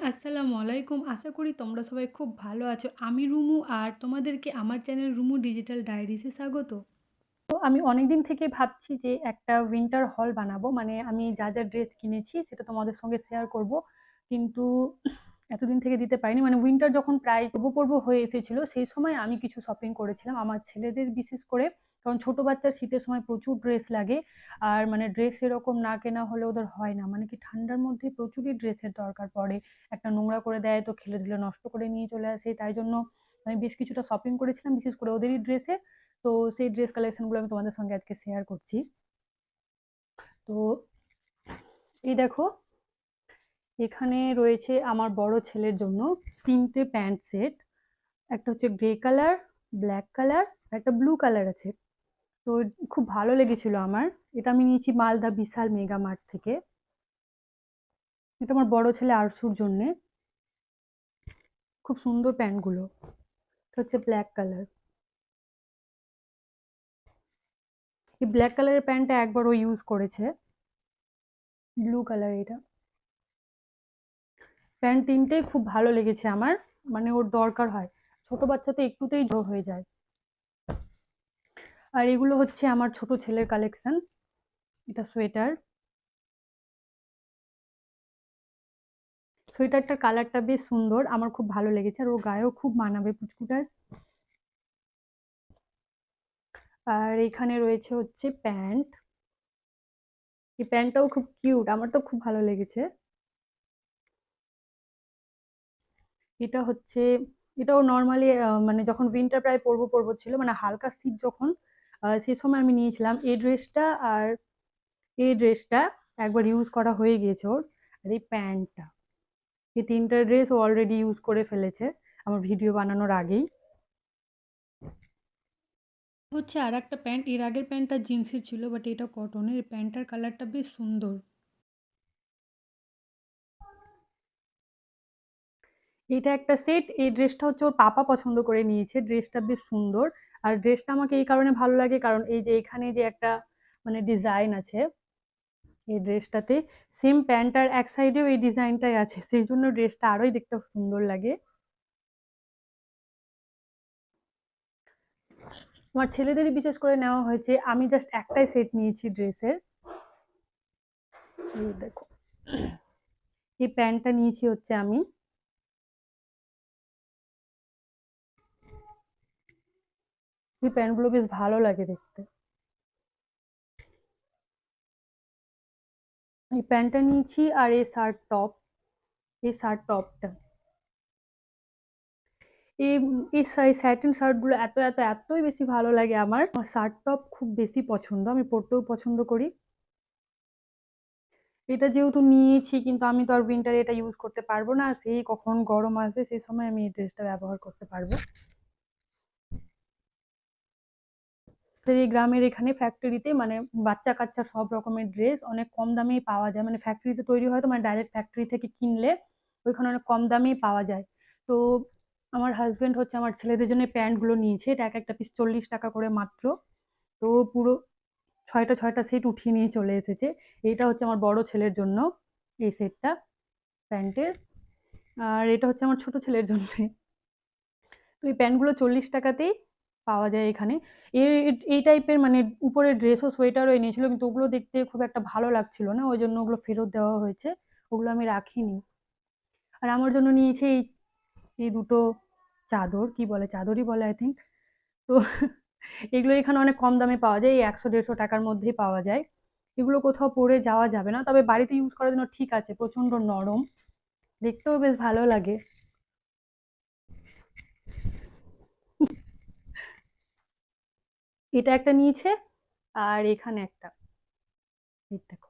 আসসালামু আলাইকুম। আশা করি তোমরা সবাই খুব ভালো আছো। আমি রুমু আর তোমাদেরকে আমার চ্যানেল রুমু ডিজিটাল ডায়েরিসে স্বাগত। তো আমি অনেক দিন থেকে ভাবছি যে একটা উইন্টার হল বানাবো। মানে আমি যা, যা ড্রেস কিনেছি সেটা তোমাদের সঙ্গে শেয়ার করব। কিন্তু এতদিন থেকে দিতে পারিনি। মানে উইন্টার যখন প্রায় পূর্ব পর্ব হয়ে এসেছিল, সেই সময় আমি কিছু শপিং করেছিলাম। আমার ছেলেদের বিশেষ করে, কারণ ছোট বাচ্চার শীতের সময় প্রচুর ড্রেস লাগে। আর মানে ড্রেস এরকম না কেনা হলে ওদের হয় না। মানে কি ঠান্ডার মধ্যে প্রচুরই ড্রেসের দরকার পড়ে। একটা নোংরা করে দেয় তো খেলে-ধুলে নষ্ট করে নিয়ে চলে আসে। তাই জন্য আমি বেশ কিছুটা শপিং করেছিলাম, বিশেষ করে ওদেরই ড্রেসের। তো সেই ড্রেস কালেকশনগুলো আমি তোমাদের সঙ্গে আজকে শেয়ার করছি। তো এই দেখো এখানে রয়েছে আমার বড় ছেলের জন্য তিনটে প্যান্ট সেট। একটা হচ্ছে গ্রে কালার, ব্ল্যাক কালার একটা ব্লু কালার আছে। তো খুব ভালো লেগেছিল আমার। এটা আমি নিয়েছি মালদা বিশাল মেগা মার্ট থেকে। এটা আমার বড় ছেলে আরসুর জন্যে। খুব সুন্দর প্যান্টগুলো। এটা হচ্ছে ব্ল্যাক কালার। এই ব্ল্যাক কালারের প্যান্টটা একবার ও ইউজ করেছে। ব্লু কালার এটা। প্যান্ট তিনটেই খুব ভালো লেগেছে আমার। মানে ওর দরকার হয়। ছোট বাচ্চা তো একটুতেই জড়ো হয়ে যায়। আর এগুলো হচ্ছে আমার ছোট ছেলের কালেকশন। এটা সোয়েটার। সোয়েটারটার কালারটা বেশ সুন্দর। আমার খুব ভালো লেগেছে। আর ওর গায়েও খুব মানাবে পুচকুটার। আর এখানে রয়েছে হচ্ছে প্যান্ট। এই প্যান্টটাও খুব কিউট। আমার তো খুব ভালো লেগেছে। এটা হচ্ছে এটাও নর্মালি মানে যখন উইন্টার প্রায় পড়ব, পড়ব ছিল মানে হালকা শীত যখন আ সে সময় আমি নিয়েছিলাম। এই ড্রেসটা আর এই ড্রেসটা একবার ইউজ করা হয়ে গিয়েছে ওর। আর এই প্যান্টটা। এই ৩ টা ড্রেস ও অলরেডি ইউজ করে ফেলেছে আমার ভিডিও বানানোর আগেই। হচ্ছে আর একটা প্যান্ট। এর আগের প্যান্টটা জিন্সের ছিল বাট এটা কটনের। প্যান্টটার কালারটা বেশ সুন্দর। এটা একটা সেট। এই ড্রেসটা হচ্ছে ওর পাপা পছন্দ করে নিয়েছে। ড্রেসটা বেশ সুন্দর। আর ড্রেসটা আমাকে এই কারণে ভালো লাগে কারণ এই যে এখানে যে একটা মানে ডিজাইন আছে এই ড্রেসটাতে সেম প্যান্টটার এক সাইডেও এই ডিজাইনটাই আছে। সেই জন্য ড্রেসটা আরোই দেখতে সুন্দর লাগে। আমার ছেলেদেরই বিশেষ করে নেওয়া হয়েছে। আমি জাস্ট একটাই সেট নিয়েছি ড্রেসের। দেখো। এই প্যান্টটা নিয়েছি হচ্ছে আমি। এই প্যান্টগুলো বেশ ভালো লাগে দেখতে। এই প্যান্টটা নিয়েছি আর এই শার্ট টপ। এই শার্ট টপটা। এই এই স্যাটিন শার্টগুলো এত, এত, এতই বেশি ভালো লাগে আমার। শার্ট টপ খুব বেশি পছন্দ। আমি পড়তেও পছন্দ করি। এটা যেহেতু নিয়েছি কিন্তু আমি তো আর উইন্টারে এটা ইউজ করতে পারব না। সেই কখন গরম আসবে সেই সময় আমি এই ড্রেসটা ব্যবহার করতে পারব। এই গ্রামের এখানে ফ্যাক্টরিতে মানে বাচ্চা কাচ্চা সব রকমের ড্রেস অনেক কম দামেই পাওয়া যায়। মানে ফ্যাক্টরিতে তৈরি হয় তো মানে ডাইরেক্ট ফ্যাক্টরি থেকে কিনলে ওইখানে অনেক কম দামেই পাওয়া যায়। তো আমার হাসব্যান্ড হচ্ছে আমার ছেলেদের জন্য প্যান্টগুলো নিয়েছে। এটা এক একটা পিস ৳৪০ করে মাত্র। তো পুরো ছয়টা ছয়টা সেট উঠিয়ে নিয়ে চলে এসেছে। এইটা হচ্ছে আমার বড় ছেলের জন্য এই সেটটা প্যান্টের। আর এটা হচ্ছে আমার ছোট ছেলের জন্যে। তো এই প্যান্টগুলো ৳৪০ তেই পাওয়া যায় এখানে। এ এই টাইপের মানে উপরে ড্রেস ও সোয়েটারও এনেছিল কিন্তু ওগুলো দেখতে খুব একটা ভালো লাগছিল না। ওই জন্য ওগুলো ফেরত দেওয়া হয়েছে। ওগুলো আমি রাখিনি। আর আমার জন্য নিয়েছি এই, এই দুটো চাদর। কি বলে? চাদরই বলে আই থিঙ্ক তো এগুলো এখানে অনেক কম দামে পাওয়া যায়। এই একশো দেড়শো টাকার মধ্যেই পাওয়া যায়। এগুলো কোথাও পরে যাওয়া যাবে না। তবে বাড়িতে ইউজ করার জন্য ঠিক আছে। প্রচণ্ড নরম। দেখতেও বেশ ভালো লাগে। এটা একটা নিয়েছে আর এখানে একটা। দেখো।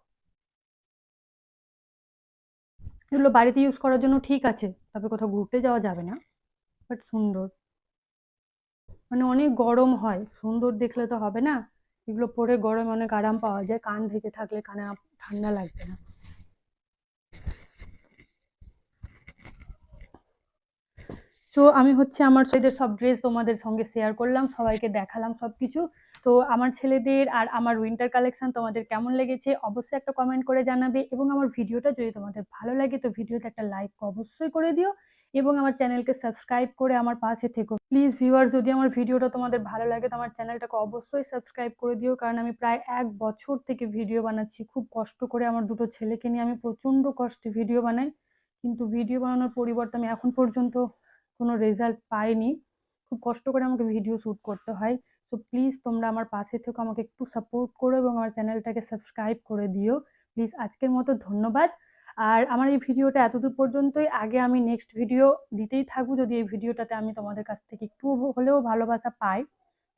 এগুলো বাড়িতে ইউজ করার জন্য ঠিক আছে। তবে কোথাও ঘুরতে যাওয়া যাবে না। বাট সুন্দর। মানে অনেক গরম হয়। সুন্দর দেখলে তো হবে না। এগুলো পরে গরমে অনেক আরাম পাওয়া যায়। কান ঢেকে থাকলে কানে ঠান্ডা লাগবে না। সো আমি হচ্ছে আমার ছেলেদের সব ড্রেস তোমাদের সঙ্গে শেয়ার করলাম, সবাইকে দেখালাম সব কিছু তো আমার ছেলেদের আর আমার উইন্টার কালেকশন তোমাদের কেমন লেগেছে অবশ্যই একটা কমেন্ট করে জানাবে এবং আমার ভিডিওটা যদি তোমাদের ভালো লাগে তো ভিডিওতে একটা লাইক অবশ্যই করে দিও এবং আমার চ্যানেলকে সাবস্ক্রাইব করে আমার পাশে থেকো। প্লিজ ভিউয়ার যদি আমার ভিডিওটা তোমাদের ভালো লাগে তো আমার চ্যানেলটাকে অবশ্যই সাবস্ক্রাইব করে দিও কারণ আমি প্রায় এক বছর থেকে ভিডিও বানাচ্ছি। খুব কষ্ট করে আমার দুটো ছেলেকে নিয়ে আমি প্রচণ্ড কষ্টে ভিডিও বানাই, কিন্তু ভিডিও বানানোর পরিবর্তে আমি এখন পর্যন্ত কোনো রেজাল্ট পাইনি। খুব কষ্ট করে আমাকে ভিডিও শ্যুট করতে হয়। সো প্লিজ তোমরা আমার পাশে থেকে, আমাকে একটু সাপোর্ট করো এবং আমার চ্যানেলটাকে সাবস্ক্রাইব করে দিও। প্লিজ আজকের মতো ধন্যবাদ। আর আমার এই ভিডিওটা এতদূর পর্যন্তই। আগে আমি নেক্সট ভিডিও দিতেই থাকব। যদি এই ভিডিওটাতে আমি তোমাদের কাছ থেকে একটু হলেও ভালোবাসা পাই।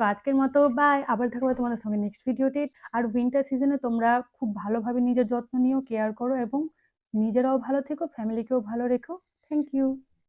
তো আজকের মতো বাই আবার থাকব তোমাদের সঙ্গে নেক্সট ভিডিওতে আর উইন্টার সিজনে তোমরা খুব ভালোভাবে নিজের যত্ন নিও কেয়ার করো এবং নিজেরাও ভালো থেকো ফ্যামিলিকেও ভালো রেখো। Thank you